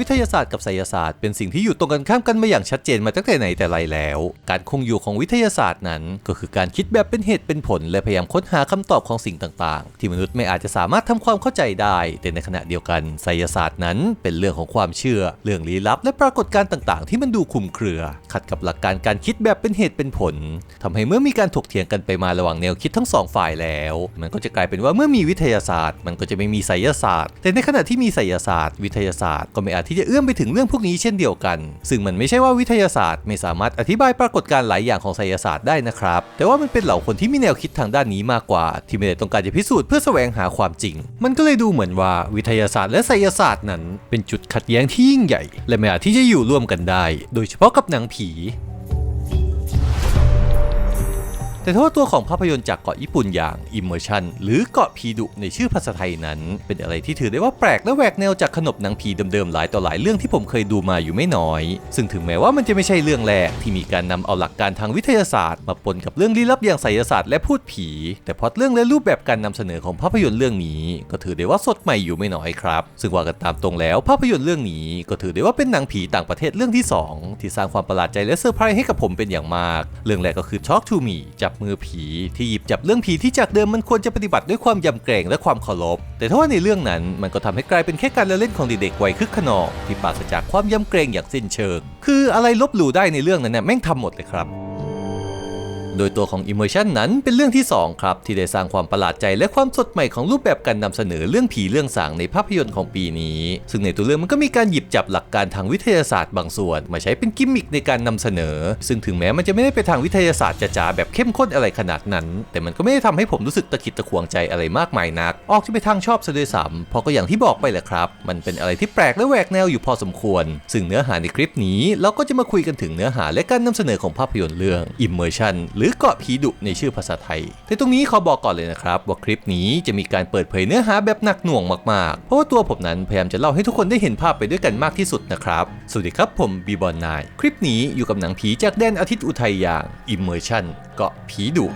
วิทยาศาสตร์กับไสยศาสตร์เป็นสิ่งที่อยู่ตรงกันข้ามกันมาอย่างชัดเจนมาตั้งแต่ไหนแต่ไรแล้ว การคงอยู่ของวิทยาศาสตร์นั้น ก็คือการคิดแบบเป็นเหตุเป็นผล และพยายามค้นหาคำตอบของสิ่งต่างๆ ที่มนุษย์ไม่อาจจะสามารถทำความเข้าใจได้ แต่ในขณะเดียวกันไสยศาสตร์นั้น เป็นเรื่องของความเชื่อ เรื่องลี้ลับ และปรากฏการณ์ต่างๆ ที่มันดูคลุมเครือ ขัดกับหลักการการคิดแบบเป็นเหตุเป็นผลทำให้เมื่อมีการถกเถียงกันไปมาระหว่างแนวคิดทั้งสองฝ่ายแล้ว มันก็จะกลายเป็นว่าเมื่อมีวิทยาศาสตร์ มันก็จะไม่มีไสยศาสตร์ แต่ในขณะที่มีไสยศาสตร์ วิทยาศาสตร์ก็ไม่อาจที่จะเอื้อมไปถึงเรื่องพวกนี้เช่นเดียวกัน ซึ่งมันไม่ใช่ว่าวิทยาศาสตร์ ไม่สามารถอธิบายปรากฏการณ์หลายอย่างของไสยศาสตร์ได้นะครับ แต่ว่ามันเป็นเหล่าคนที่มีแนวคิดทางด้านนี้มากกว่า ที่ไม่ได้ต้องการจะพิสูจน์เพื่อแสวงหาความจริง มันก็เลยดูเหมือนว่าวิทยาศาสตร์และไสยศาสตร์นั้น เป็นจุดขัดแย้งที่ยิ่งใหญ่ และไม่อาจที่จะอยู่ร่วมกันได้ โดยเฉพาะกับหนังผี แต่ถ้าว่าตัวของภาพยนตร์จากเกาะญี่ปุ่นอย่าง Immersion หรือเกาะผีดุในชื่อภาษาไทยนั้น เป็นอะไรที่ถือได้ว่าแปลกและแหวกแนวจากขนบหนังผีเดิมๆหลายต่อหลายเรื่องที่ผมเคยดูมาอยู่ไม่น้อย ซึ่งถึงแม้ว่ามันจะไม่ใช่เรื่องแรกที่มีการนำเอาหลักการทางวิทยาศาสตร์ มาปนกับเรื่องลี้ลับอย่างไสยศาสตร์และพูดผี แต่พอตเรื่องและรูปแบบการนำเสนอของภาพยนตร์เรื่องนี้ ก็ถือได้ว่าสดใหม่อยู่ไม่น้อยครับ ซึ่งว่ากันตามตรงแล้วภาพยนตร์เรื่องนี้ ก็ถือได้ว่าเป็นหนังผีต่างประเทศเรื่องที่สองที่สร้างความประหลาดใจและเซอร์ไพรส์ให้กับผมเป็นอย่างมาก เรื่องแรกก็คือ Talk to Me จับมือผี ที่หยิบจับเรื่องผีที่จากเดิมมันควรจะปฏิบัติด้วยความยำเกรงและความเคารพ แต่ถ้าว่าในเรื่องนั้นมันก็ทำให้กลายเป็นแค่การเล่นของเด็กๆวัยคึกขนองที่ปราศจากความยำเกรงอย่างสิ้นเชิง คืออะไรลบหลู่ได้ในเรื่องนั้นเนี่ยแม่งทำหมดเลยครับ โดยตัวของ Immersion นั้นเป็นเรื่องที่ 2 ครับ ที่ได้สร้างความประหลาดใจและความสดใหม่ของรูปแบบการนำเสนอเรื่องผีเรื่องสางในภาพยนตร์ของปีนี้ ซึ่งในตัวเรื่องมันก็มีการหยิบจับหลักการทางวิทยาศาสตร์บางส่วน มาใช้เป็นกิมมิคในการนำเสนอ ซึ่งถึงแม้มันจะไม่ได้ไปทางวิทยาศาสตร์จ๋าแบบเข้มข้นอะไรขนาดนั้น แต่มันก็ไม่ได้ทำให้ผมรู้สึกตะขิดตะขวงใจอะไรมากมายนัก ออกจะไปทางชอบซะด้วยซ้ำเพราะก็อย่างที่บอกไปแหละครับ มันเป็นอะไรที่แปลกและแหวกแนวอยู่พอสมควร ซึ่งเนื้อหาในคลิปนี้เราก็จะมาคุยกันถึงเนื้อหาและการนำเสนอของภาพยนตร์เรื่อง Immersion หรืือเกาะผีดุในชื่อภาษาไทย แต่ตรงนี้ขอบอกก่อนเลยนะครับ ว่าคลิปนี้จะมีการเปิดเผยเนื้อหาแบบหนักหน่วงมากๆ เพราะว่าตัวผมนั้นพยายามจะเล่าให้ทุกคนได้เห็นภาพไปด้วยกันมากที่สุดนะครับ สวัสดีครับผมบีบอลนายคลิปนี้อยู่กับหนังผีจากแดนอาทิตย์อุทัยอย่าง Immersion เกาะผีดุ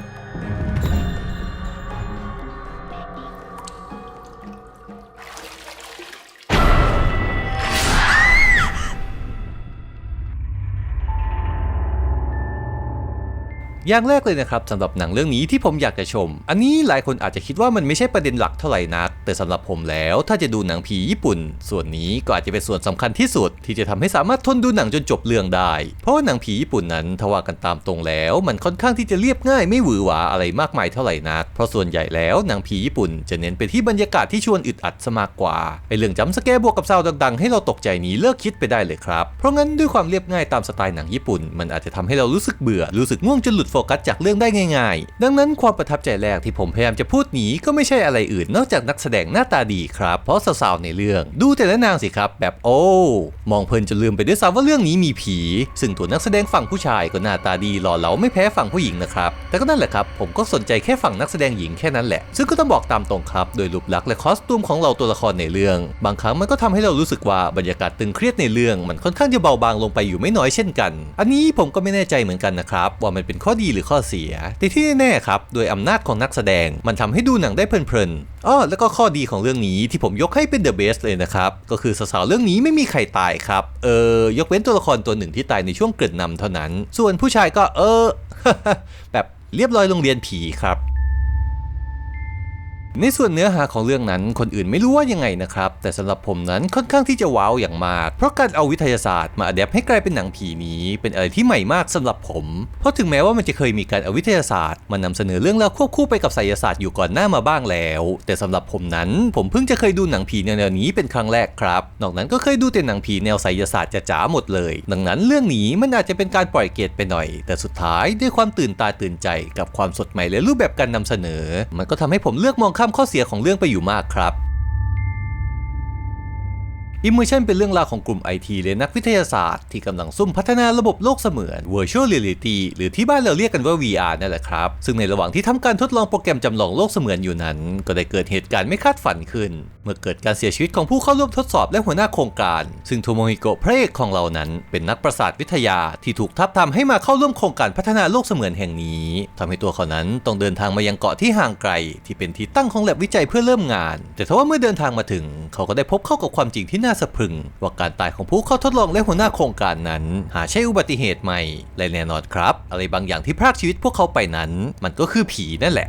อย่างแรกเลยนะครับสำหรับหนังเรื่องนี้ที่ผมอยากจะชม อันนี้หลายคนอาจจะคิดว่ามันไม่ใช่ประเด็นหลักเท่าไหร่นัก แต่สำหรับผมแล้วถ้าจะดูหนังผีญี่ปุ่น ส่วนนี้ก็อาจจะเป็นส่วนสำคัญที่สุด ที่จะทำให้สามารถทนดูหนังจนจบเรื่องได้ เพราะว่าหนังผีญี่ปุ่นนั้นถ้าว่ากันตามตรงแล้ว มันค่อนข้างที่จะเรียบง่ายไม่หวือหวาอะไรมากมายเท่าไหร่นัก เพราะส่วนใหญ่แล้วหนังผีญี่ปุ่นจะเน้นไปที่บรรยากาศที่ชวนอึดอัดซะมากกว่าไอเรื่องจำสแกร์บวกกับซาวดังๆ ให้เราตกใจนี้เลิกคิดไปได้เลยครับเพราะงั้นด้วยความเรียบง่ายตามสไตล์หนังญี่ปุ่น มันอาจจะทำให้เรารู้สึกเบื่อรู้สึกง่วงจนหลุดโฟกัสจากเรื่องได้ง่าย ๆ ดังนั้นความประทับใจแรกที่ผมพยายามจะพูดหนีก็ไม่ใช่อะไรอื่นนอกจากนักแสดงหน้าตาดีครับ เพราะสาวๆในเรื่องดูแต่ละนางสิครับ แบบโอ้มองเพลินจนลืมไปด้วยซ้ำว่าเรื่องนี้มีผี ซึ่งตัวนักแสดงฝั่งผู้ชายก็หน้าตาดีหล่อเหลาไม่แพ้ฝั่งผู้หญิงนะครับแต่ก็นั่นแหละครับผมก็สนใจแค่ฝั่งนักแสดงหญิงแค่นั้นแหละ ซึ่งก็ต้องบอกตามตรงครับ โดยรูปลักษณ์และคอสตูมของเราตัวละครในเรื่อง บางครั้งมันก็ทำให้เรารู้สึกว่าบรรยากาศตึงเครียดในเรื่อง มันค่อนข้างจะเบาบางลงไปอยู่ไม่น้อยเช่นกัน อันนี้ผมก็ไม่แน่ใจเหมือนกันนะครับว่ามันเป็นข้อดีหรือข้อเสีย แต่ที่แน่ครับ โดยอำนาจของนักแสดงมันทำให้ดูหนังได้เพลินๆอ้อแล้วก็ข้อดีของเรื่องนี้ที่ผมยกให้เป็นเดอะเบสเลยนะครับ ก็คือสาวๆเรื่องนี้ไม่มีใครตายครับ เออยกเว้นตัวละครตัวหนึ่งที่ตายในช่วงเกริ่นนำเท่านั้น ส่วนผู้ชายก็เออแบบเรียบร้อยโรงเรียนผีครับ ในส่วนเนื้อหาของเรื่องนั้นคนอื่นไม่รู้ว่ายังไงนะครับ แต่สำหรับผมนั้นค่อนข้างที่จะว้าวอย่างมาก เพราะการเอาวิทยาศาสตร์มาอัดแอปให้กลายเป็นหนังผีนี้ เป็นอะไรที่ใหม่มากสำหรับผม เพราะถึงแม้ว่ามันจะเคยมีการเอาวิทยาศาสตร์มานำเสนอเรื่องราวควบคู่ไปกับไสยศาสตร์อยู่ก่อนหน้ามาบ้างแล้ว แต่สำหรับผมนั้น ผมเพิ่งจะเคยดูหนังผีแนวนี้เป็นครั้งแรกครับ นอกนั้นก็เคยดูแต่หนังผีแนวไสยศาสตร์จ๋าๆหมดเลย ดังนั้นเรื่องนี้มันอาจจะเป็นการปล่อยเกรดไปหน่อย แต่สุดท้ายด้วยความตื่นตาตื่นใจกับความสดใหม่และรูปแบบการนำเสนอ มันก็ทำให้ผมเลือกมองข้ามข้อเสียของเรื่องไปอยู่มากครับ Immersion เป็นเรื่องราวของกลุ่มไอทีและนักวิทยาศาสตร์ที่กำลังซุ่มพัฒนาระบบโลกเสมือน Virtual Reality หรือที่บ้านเราเรียกกันว่า VR นั่นแหละครับ ซึ่งในระหว่างที่ทำการทดลองโปรแกรมจำลองโลกเสมือนอยู่นั้น ก็ได้เกิดเหตุการณ์ไม่คาดฝันขึ้น มมื่อเกิดการเสียชีวิตของผู้เข้าร่วมทดสอบและหัวหน้าโครงการ ซึ่งโทโมฮิโกะพระเอกของเรานั้น เป็นนักประสาทวิทยาที่ถูกทับทามให้มาเข้าร่วมโครงการพัฒนาโลกเสมือนแห่งนี้ทำให้ตัวเขานั้นต้องเดินทางมายังเกาะที่ห่างไกล ที่เป็นที่ตั้งของแลบวิจัยเพื่อเริ่มงาน แต่ทว่าเมื่อเดินทางมาถึง เขาก็ได้พบเข้ากับความจริงที่น่าสะพรึง ว่าการตายของผู้เข้าทดลองและหัวหน้าโครงการนั้น หาใช่อุบัติเหตุใหม่และแน่นอนครับ อะไรบางอย่างที่พรากชีวิตพวกเขาไปนั้น มันก็คือผีนั่นแหละ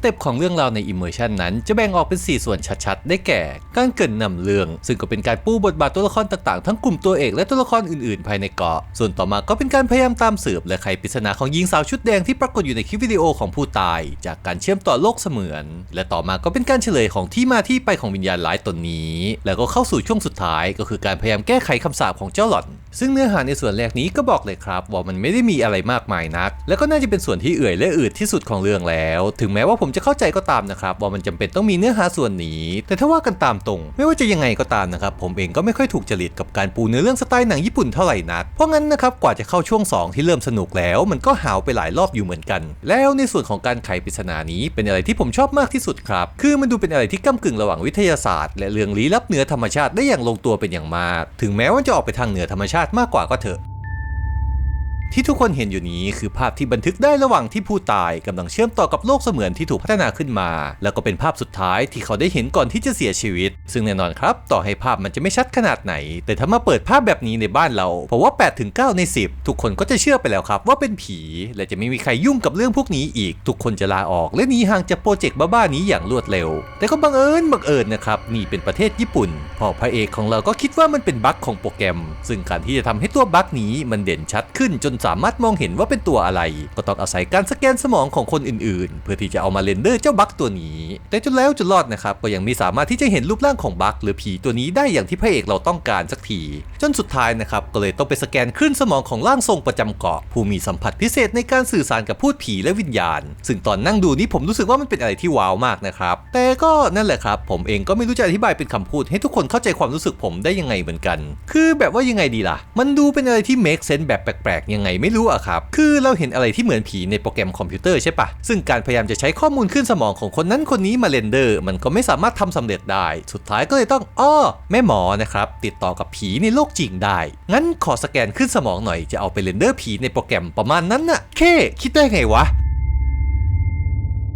เต็ปของเรื่องราวใน Immersion นั้นจะแบ่งออกเป็น 4 ส่วนชัดๆ ได้แก่ การเกรินนำเรื่อง ซึ่งก็เป็นการปูบทบาทตัวละครต่างๆ ทั้งกลุ่มตัวเอกและตัวละครอื่นๆ ภายในเกาะ ส่วนต่อมาก็เป็นการพยายามตามสืบและไขปริศนาของหญิงสาวชุดแดงที่ปรากฏอยู่ในคลิปวิดีโอของผู้ตาย จากการเชื่อมต่อโลกเสมือน และต่อมาก็เป็นการเฉลยของที่มาที่ไปของวิญญาณร้ายตนนี้ แล้วก็เข้าสู่ช่วงสุดท้ายก็คือการพยายามแก้ไขคำสาปของเจ้าหล่อนซึ่งเนื้อหาในส่วนแรกนี้ก็บอกเลยครับ ว่ามันไม่ได้มีอะไรมากมายนัก แล้วก็น่าจะเป็นส่วนที่เอื่อยและอืดที่สุดของเรื่องแล้ว ถึงแม้ว่าผมจะเข้าใจก็ตามนะครับ ว่ามันจำเป็นต้องมีเนื้อหาส่วนนี้ แต่ถ้าว่ากันตามตรง ไม่ว่าจะยังไงก็ตามนะครับ ผมเองก็ไม่ค่อยถูกจริตกับการปูเนื้อเรื่องสไตล์หนังญี่ปุ่นเท่าไหร่นัก เพราะงั้นนะครับกว่าจะเข้าช่วง 2 ที่เริ่มสนุกแล้ว มันก็หาวไปหลายรอบอยู่เหมือนกัน แล้วในส่วนของการไขปริศนานี้เป็นอะไรที่ผมชอบมากที่สุดครับ คือมันดูเป็นอะไรที่ก้ากึ่งระหว่างวิทยาศาสตร์ และเรื่องลี้ลับเหนือธรรมชาติได้อย่างลงตัวเป็นอย่างมาก ถึงแม้ว่าจะออกไปทางเหนือธรรมชาติมากกว่าก็เถอะ ที่ทุกคนเห็นอยู่นี้คือภาพที่บันทึกได้ระหว่างที่ผู้ตายกำลังเชื่อมต่อกับโลกเสมือนที่ถูกพัฒนาขึ้นมา แล้วก็เป็นภาพสุดท้ายที่เขาได้เห็นก่อนที่จะเสียชีวิต ซึ่งแน่นอนครับ ต่อให้ภาพมันจะไม่ชัดขนาดไหน แต่ถ้ามาเปิดภาพแบบนี้ในบ้านเราเพราะว่า8ถึง9ใน 10 ทุกคนก็จะเชื่อไปแล้วครับ ว่าเป็นผี และจะไม่มีใครยุ่งกับเรื่องพวกนี้อีก ทุกคนจะลาออกและหนีห่างจากโปรเจกต์บ้าๆนี้อย่างรวดเร็ว แต่ก็บังเอิญบังเอิญนะครับนี่เป็นประเทศญี่ปุ่น พอพระเอกของเราก็คิดว่ามันเป็นบั๊กของโปรแกรม ซึ่งการที่จะทำให้ตัวบั๊กนี้มันเด่นชัดขึ้นจนสามารถมองเห็นว่าเป็นตัวอะไร ก็ต้องอาศัยการสแกนสมองของคนอื่นๆ เพื่อที่จะเอามาเรนเดอร์เจ้าบั๊กตัวนี้ แต่จนแล้วจนรอดนะครับก็ยังไม่สามารถที่จะเห็นรูปร่างของบั๊กหรือผีตัวนี้ได้อย่างที่พระเอกเราต้องการสักที จนสุดท้ายนะครับก็เลยต้องไปสแกนคลื่นสมองของร่างทรงประจำเกาะ ผู้มีสัมผัสพิเศษในการสื่อสารกับพูดผีและวิญญาณ ซึ่งตอนนั่งดูนี้ผมรู้สึกว่ามันเป็นอะไรที่ว้าวมากนะครับแต่ก็นั่นแหละครับ ผมเองก็ไม่รู้จะอธิบายเป็นคำพูด ให้ทุกคนเข้าใจความรู้สึกผมได้ยังไงเหมือนกัน คือแบบว่ายังไงดีล่ะ มันดูเป็นอะไรที่ make sense แบบแปลกๆยังไงไม่รู้อะครับ คือเราเห็นอะไรที่เหมือนผีในโปรแกรมคอมพิวเตอร์ใช่ปะซึ่งการพยายามจะใช้ข้อมูลขึ้นสมองของคนนั้นคนนี้มาเรนเดอร์ มันก็ไม่สามารถทำสำเร็จได้ สุดท้ายก็เลยต้องอ้อแม่หมอนะครับติดต่อกับผีในโลกจริงได้ งั้นขอสแกนขึ้นสมองหน่อยจะเอาไปเรนเดอร์ผีในโปรแกรมประมาณนั้นน่ะเคคิดได้ไงวะ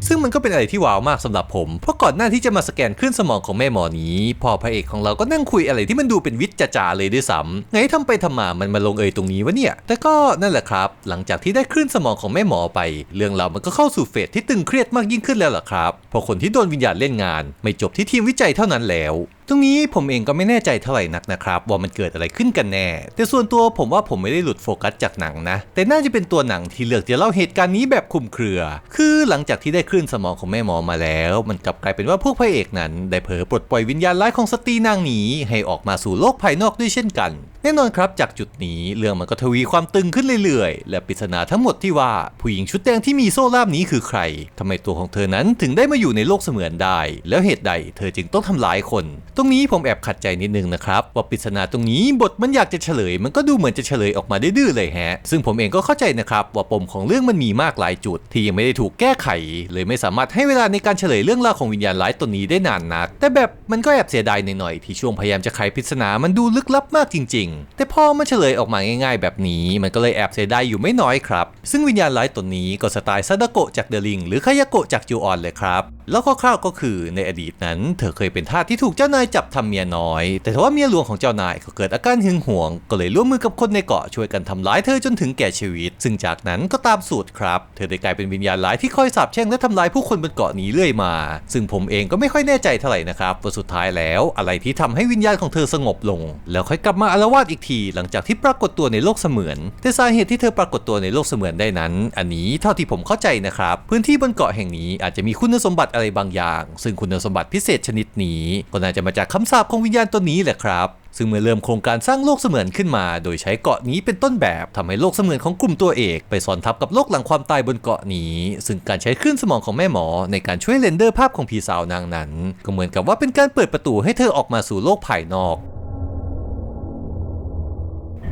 ซึ่งมันก็เป็นอะไรที่ว้าวมากสำหรับผม เพราะก่อนหน้าที่จะมาสแกนคลื่นสมองของแม่หมอนี้พ่อพระเอกของเราก็นั่งคุยอะไรที่มันดูเป็นวิทย์จ๋าเลยด้วยซ้ำไงทำไปทำมามันมาลงเอยตรงนี้วะเนี่ย แต่ก็นั่นแหละครับ หลังจากที่ได้คลื่นสมองของแม่หมอไป เรื่องราวมันก็เข้าสู่เฟสที่ตึงเครียดมากยิ่งขึ้นแล้วล่ะครับเพราะคนที่โดนวิญญาณเล่นงาน ไม่จบที่ทีมวิจัยเท่านั้นแล้วตรงนี้ผมเองก็ไม่แน่ใจเท่าไหร่นักนะครับ ว่ามันเกิดอะไรขึ้นกันแน่ แต่ส่วนตัวผมว่าผมไม่ได้หลุดโฟกัสจากหนังนะ แต่น่าจะเป็นตัวหนังที่เลือกจะเล่าเหตุการณ์นี้แบบคุมเครือ คือหลังจากที่ได้คลื่นสมองของแม่หมอมาแล้ว มันกลับกลายเป็นว่าพวกพระเอกนั้น ได้เผลอปลดปล่อยวิญญาณร้ายของสตรีนางนี้ให้ออกมาสู่โลกภายนอกด้วยเช่นกัน แน่นอนครับจากจุดนี้เรื่องมันก็ทวีความตึงขึ้นเรื่อยๆ และปริศนาทั้งหมดที่ว่าผู้หญิงชุดแดงที่มีโซ่ล่ามนี้คือใครทำไมตัวของเธอนั้นถึงได้มาอยู่ในโลกเสมือนได้ แล้วเหตุใดเธอจึงต้องทำร้ายคน ตรงนี้ผมแอบขัดใจนิดนึงนะครับว่าปริศนาตรงนี้บทมันอยากจะเฉลย มันก็ดูเหมือนจะเฉลยออกมาดื้อเลยแฮะ ซึ่งผมเองก็เข้าใจนะครับว่าปมของเรื่องมันมีมากหลายจุด ที่ยังไม่ได้ถูกแก้ไข เลยไม่สามารถให้เวลาในการเฉลยเรื่องราวของวิญญาณร้ายตนนี้ได้นานนัก แต่แบบมันก็แอบเสียดายหน่อยๆที่ช่วงพยายามจะไขปริศนามันดูลึกลับมากจริงแต่พอมันเฉลยออกมาง่ายๆ แบบนี้มันก็เลยแอบเสียดายอยู่ไม่น้อยครับ ซึ่งวิญญาณร้ายตัวนี้ก็สไตล์ซาดาโกะจากเดลิงหรือคายาโกะจากจูออนเลยครับ แล้วคร่าวๆก็คือในอดีตนั้น เธอเคยเป็นทาสที่ถูกเจ้านายจับทำเมียน้อย แต่ทว่าเมียหลวงของเจ้านายก็เกิดอาการหึงหวง ก็เลยร่วมมือกับคนในเกาะช่วยกันทำร้ายเธอจนถึงแก่ชีวิต ซึ่งจากนั้นก็ตามสูตรครับ เธอได้กลายเป็นวิญญาณร้ายที่คอยสาบแช่งและทำร้ายผู้คนบนเกาะนี้เรื่อยมา ซึ่งผมเองก็ไม่ค่อยแน่ใจเท่าไหร่นะครับว่าสุดท้ายแล้ว อะไรที่ทำให้วิญญาณของเธอสงบลง แล้วค่อยกลับมาอาละวาดอีกที หลังจากที่ปรากฏตัวในโลกเสมือน แต่สาเหตุที่เธอปรากฏตัวในโลกเสมือนได้นั้น อันนี้เท่าที่ผมเข้าใจนะครับพื้นที่บนเกาะแห่งนี้อาจจะมีคุณสมบัติอะไรบางอย่าง ซึ่งคุณสมบัติพิเศษชนิดนี้ก็น่าจะมาจากคำสาปของวิญญาณตัวนี้แหละครับซึ่งเมื่อเริ่มโครงการสร้างโลกเสมือนขึ้นมา โดยใช้เกาะนี้เป็นต้นแบบทำให้โลกเสมือนของกลุ่มตัวเอก ไปซ้อนทับกับโลกหลังความตายบนเกาะนี้ ซึ่งการใช้คลื่นสมองของแม่หมอ ในการช่วยเรนเดอร์ภาพของผีสาวนางนั้น ก็เหมือนกับว่าเป็นการเปิดประตูให้เธอออกมาสู่โลกภายนอก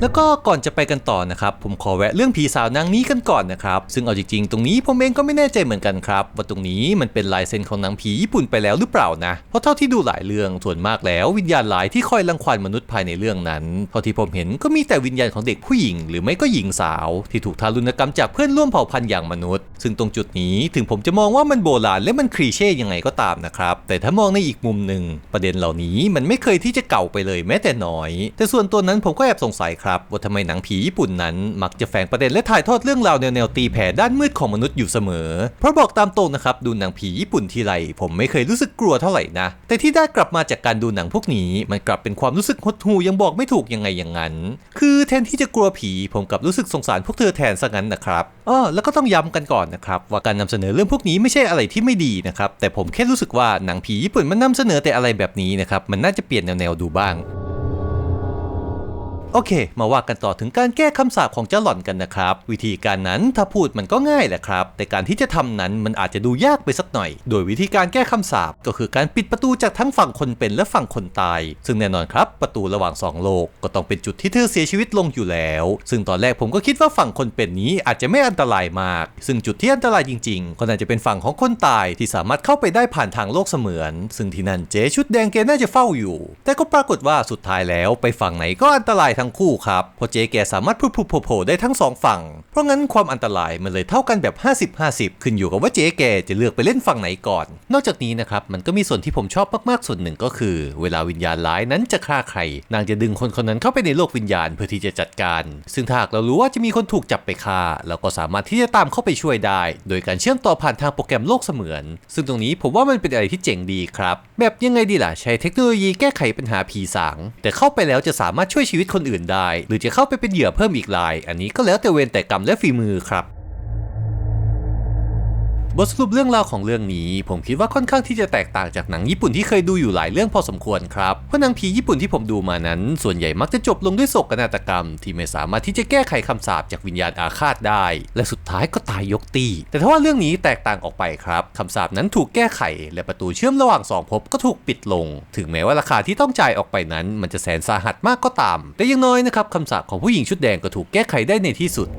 แล้วก็ก่อนจะไปกันต่อนะครับผมขอแวะเรื่องผีสาวนางนี้กันก่อนนะครับซึ่งเอาจริงๆ ตรงนี้ผมเองก็ไม่แน่ใจเหมือนกันครับว่าตรงนี้มันเป็นลายเซ็นของนังผีญี่ปุ่นไปแล้วหรือเปล่านะเพราะเท่าที่ดูหลายเรื่องส่วนมากแล้ววิญญาณหลายที่คอยรังควานมนุษย์ภายในเรื่องนั้นเท่าที่ผมเห็นก็มีแต่วิญญาณของเด็กผู้หญิง หรือไม่ก็หญิงสาว ที่ถูกทารุณกรรมจากเพื่อนร่วมเผ่าพันธุ์อย่างมนุษย์ ซึ่งตรงจุดนี้ถึงผมจะมองว่ามันโบราณและมันคลีเช่ยังไงก็ตามนะครับแต่ถ้ามองในอีกมุมหนึ่งประเด็นเหล่านี้มันไม่เคยที่จะเก่าไปเลยแม้แต่น้อย แต่ส่วนตัวนั้นผมก็แอบสงสัยครับว่าทำไมหนังผีญี่ปุ่นนั้น มักจะแฝงประเด็นและถ่ายทอดเรื่องราวแนวๆตีแผ่ด้านมืดของมนุษย์อยู่เสมอ เพราะบอกตามตรงนะครับดูหนังผีญี่ปุ่นทีไรผมไม่เคยรู้สึกกลัวเท่าไหร่นะ แต่ที่ได้กลับมาจากการดูหนังพวกนี้ มันกลับเป็นความรู้สึกหดหู่ยังบอกไม่ถูกยังไงอย่างนั้น คือแทนที่จะกลัวผีผมกลับรู้สึกสงสารพวกเธอแทนซะงั้นนะครับอ้อแล้วก็ต้องย้ำกันก่อนนะครับว่าการนำเสนอเรื่องพวกนี้ไม่ใช่อะไรที่ไม่ดีนะครับแต่ผมแค่รู้สึกว่าหนังผีญี่ปุ่นมันนำเสนอแต่อะไรแบบนี้นะครับมันน่าจะเปลี่ยนแนวๆดูบ้าง โอเค มาว่ากันต่อถึงการแก้คำสาปของเจ้าหล่อนกันนะครับ วิธีการนั้นถ้าพูดมันก็ง่ายแหละครับ แต่การที่จะทำนั้นมันอาจจะดูยากไปสักหน่อย โดยวิธีการแก้คำสาปก็คือการปิดประตูจากทั้งฝั่งคนเป็นและฝั่งคนตาย ซึ่งแน่นอนครับ ประตูระหว่างสองโลก ก็ต้องเป็นจุดที่เธอเสียชีวิตลงอยู่แล้ว ซึ่งตอนแรกผมก็คิดว่าฝั่งคนเป็นนี้อาจจะไม่อันตรายมาก ซึ่งจุดที่อันตรายจริงๆก็น่าจะเป็นฝั่งของคนตายที่สามารถเข้าไปได้ผ่านทางโลกเสมือน ซึ่งที่นั่นเจ๊ชุดแดงแกน่าจะเฝ้าอยู่ แต่ก็ปรากฏว่าสุดท้ายแล้วไปฝั่งไหนก็อันตรายทั้งคู่ครับเพราะเจ๊แกสามารถพูดโผล่ได้ทั้งสองฝั่ง เพราะงั้นความอันตรายมันเลยเท่ากันแบบ 50-50 ขึ้นอยู่กับว่าเจ๊แกจะเลือกไปเล่นฝั่งไหนก่อน นอกจากนี้นะครับมันก็มีส่วนที่ผมชอบมากๆส่วนหนึ่งก็คือ เวลาวิญญาณร้ายนั้นจะฆ่าใคร นางจะดึงคนคนนั้นเข้าไปในโลกวิญญาณเพื่อที่จะจัดการ ซึ่งถ้าหากเรารู้ว่าจะมีคนถูกจับไปฆ่า เราก็สามารถที่จะตามเข้าไปช่วยได้ โดยการเชื่อมต่อผ่านทางโปรแกรมโลกเสมือน ซึ่งตรงนี้ผมว่ามันเป็นอะไรที่เจ๋งดีครับ แบบยังไงดีล่ะใช้เทคโนโลยีแก้ไขปัญหาผีสางแต่เข้าไปแล้วจะสามารถช่วยชีวิตคนอื่นได้ หรือจะเข้าไปเป็นเหยื่อเพิ่มอีกราย อันนี้ก็แล้วแต่เวรแต่กรรมและฝีมือครับ บทสรุปเรื่องราวของเรื่องนี้ ผมคิดว่าค่อนข้างที่จะแตกต่างจากหนังญี่ปุ่นที่เคยดูอยู่หลายเรื่องพอสมควรครับเพราะหนังผีญี่ปุ่นที่ผมดูมานั้น ส่วนใหญ่มักจะจบลงด้วยโศกนาฏกรรม ที่ไม่สามารถที่จะแก้ไขคำสาปจากวิญญาณอาฆาตได้ และสุดท้ายก็ตายยกตีแต่ถ้าว่าเรื่องนี้แตกต่างออกไปครับคำสาปนั้นถูกแก้ไข และประตูเชื่อมระหว่างสองภพก็ถูกปิดลง ถึงแม้ว่าราคาที่ต้องจ่ายออกไปนั้น มันจะแสนสาหัสมากก็ตาม แต่ยังน้อยนะครับคำสาปของผู้หญิงชุดแดงก็ถูกแก้ไขได้ในที่สุด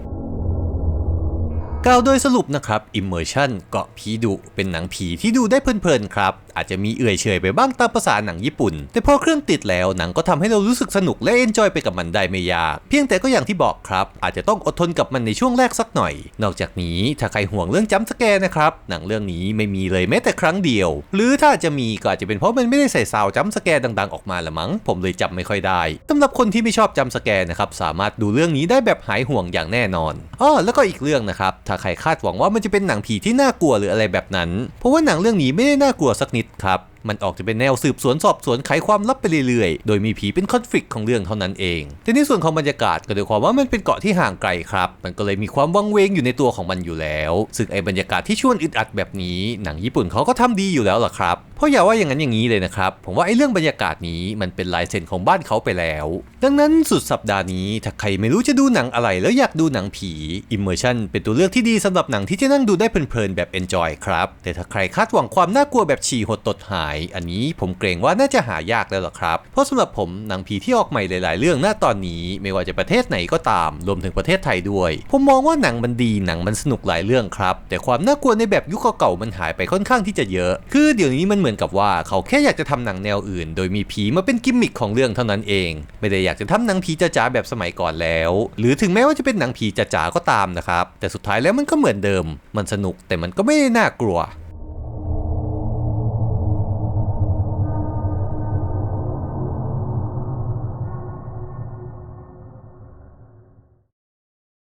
กล่าวโดยสรุปนะครับ Immersion เกาะผีดุ เป็นหนังผีที่ดูได้เพลินๆครับ อาจจะมีเอื่อยเฉยไปบ้างตามภาษาหนังญี่ปุ่น แต่พอเครื่องติดแล้วหนังก็ทำให้เรารู้สึกสนุกและเอนจอยไปกับมันได้ไม่ยาก เพียงแต่ก็อย่างที่บอกครับ อาจจะต้องอดทนกับมันในช่วงแรกสักหน่อย นอกจากนี้ถ้าใครห่วงเรื่องจัมป์สแกร์นะครับหนังเรื่องนี้ไม่มีเลยแม้แต่ครั้งเดียว หรือถ้าจะมีก็อาจจะเป็นเพราะมันไม่ได้ใส่ซาวจัมป์สแกร์ดัง ๆออกมาละมั้ง ผมเลยจำไม่ค่อยได้สำหรับคนที่ไม่ชอบจัมป์สแกร์นะครับสามารถดูเรื่องนี้ได้แบบหายห่วงอย่างแน่นอนอ้อแล้วก็อีกเรื่องนะครับถ้าใครคาดหวังว่ามันจะเป็นหนังผีที่น่ากลัวหรืออะไรแบบนั้น เพราะว่าหนังเรื่องนี้ไม่ได้น่ากลัวสักนิดครับมันออกจะเป็นแนวสืบสวนสอบสวนไขความลับไปเรื่อยๆ โดยมีผีเป็นคอนฟ lict ของเรื่องเท่านั้นเอง แต่ในส่วนของบรรยากาศก็ด้วยความว่ามันเป็นเกาะที่ห่างไกลครับ มันก็เลยมีความวังเวงอยู่ในตัวของมันอยู่แล้ว ซึ่งไอ้บรรยากาศที่ชวนอึดอัดแบบนี้ หนังญี่ปุ่นเขาก็ทำดีอยู่แล้วล่ะครับ ราะอย่าว่าอย่างนั้นอย่างนี้เลยนะครับ ผมว่าไอ้เรื่องบรรยากาศนี้มันเป็นลายเซ็นของบ้านเขาไปแล้ว ดังนั้นสุดสัปดาห์นี้ถ้าใครไม่รู้จะดูหนังอะไรแล้วอยากดูหนังผี Immersion เป็นตัวเลือกที่ดีสำหรับหนังที่จะนั่งดูได้เพลินๆแบบ enjoy ครับ แต่ถ้าใครคาดหวังความน่ากลัวแบบฉี่หดตดหาย อันนี้ผมเกรงว่าน่าจะหายากแล้วล่ะครับ เพราะสำหรับผมหนังผีที่ออกใหม่หลาย ๆ เรื่องหน้าตอนนี้ไม่ว่าจะประเทศไหนก็ตาม รวมถึงประเทศไทยด้วย ผมมองว่าหนังมันดีหนังมันสนุกหลายเรื่องครับ แต่ความน่ากลัวในแบบยุคเก่าๆมันหายไปค่อนข้างที่จะเยอะ คือเดี๋ยวนี้มันเหมือนกับว่าเขาแค่อยากจะทำหนังแนวอื่น โดยมีผีมาเป็นกิมมิคของเรื่องเท่านั้นเอง ไม่ได้อยากจะทำหนังผีจ๋าๆแบบสมัยก่อนแล้ว หรือถึงแม้ว่าจะเป็นหนังผีจ๋าๆก็ตามนะครับแต่สุดท้ายแล้วมันก็เหมือนเดิม มันสนุกแต่มันก็ไม่ได้น่ากลัว